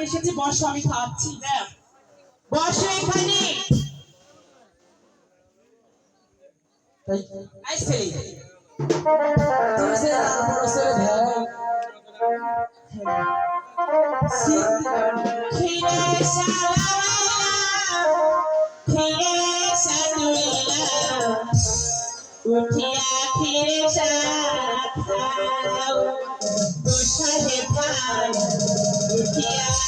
এসেছে এসেছি বসো আমি খাওয়াচ্ছি বসো এখানে। ফিরে উঠিয়া